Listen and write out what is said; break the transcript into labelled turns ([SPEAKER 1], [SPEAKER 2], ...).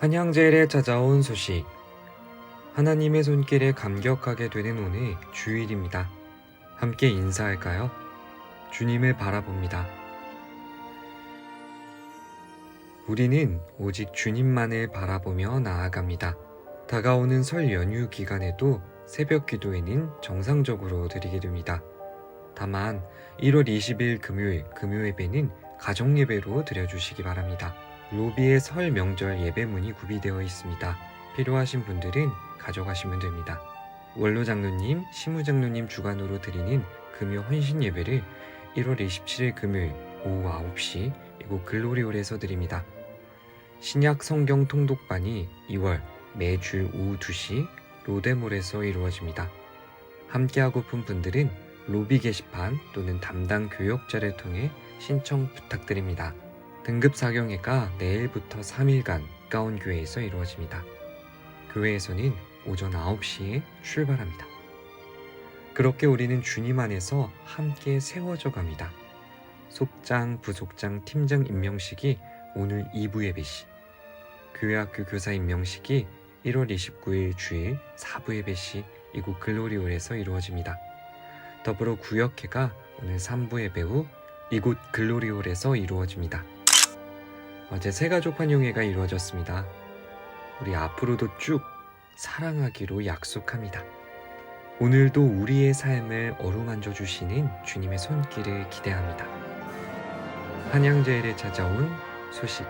[SPEAKER 1] 한양제일에 찾아온 소식. 하나님의 손길에 감격하게 되는 오늘 주일입니다. 함께 인사할까요? 주님을 바라봅니다. 우리는 오직 주님만을 바라보며 나아갑니다. 다가오는 설 연휴 기간에도 새벽 기도회는 정상적으로 드리게 됩니다. 다만 1월 20일 금요일 금요 예배는 가정 예배로 드려 주시기 바랍니다. 로비에 설 명절 예배문이 구비되어 있습니다. 필요하신 분들은 가져가시면 됩니다. 원로 장로님, 시무 장로님 주관으로 드리는 금요 헌신 예배를 1월 27일 금요일 오후 9시 이곳 글로리홀에서 드립니다. 신약 성경 통독반이 2월 매주 오후 2시 로데몰에서 이루어집니다. 함께하고픈 분들은 로비 게시판 또는 담당 교역자를 통해 신청 부탁드립니다. 등급 사경회가 내일부터 3일간 가온 교회에서 이루어집니다. 교회에서는 오전 9시에 출발합니다. 그렇게 우리는 주님 안에서 함께 세워져 갑니다. 속장, 부속장, 팀장 임명식이 오늘 2부 예배 시, 교회학교 교사 임명식이 1월 29일 주일 4부 예배 시 이곳 글로리홀에서 이루어집니다. 더불어 구역회가 오늘 3부 예배 후 이곳 글로리홀에서 이루어집니다. 어제 새가족 환영회가 이루어졌습니다. 우리 앞으로도 쭉 사랑하기로 약속합니다. 오늘도 우리의 삶을 어루만져 주시는 주님의 손길을 기대합니다. 한양제일에 찾아온 소식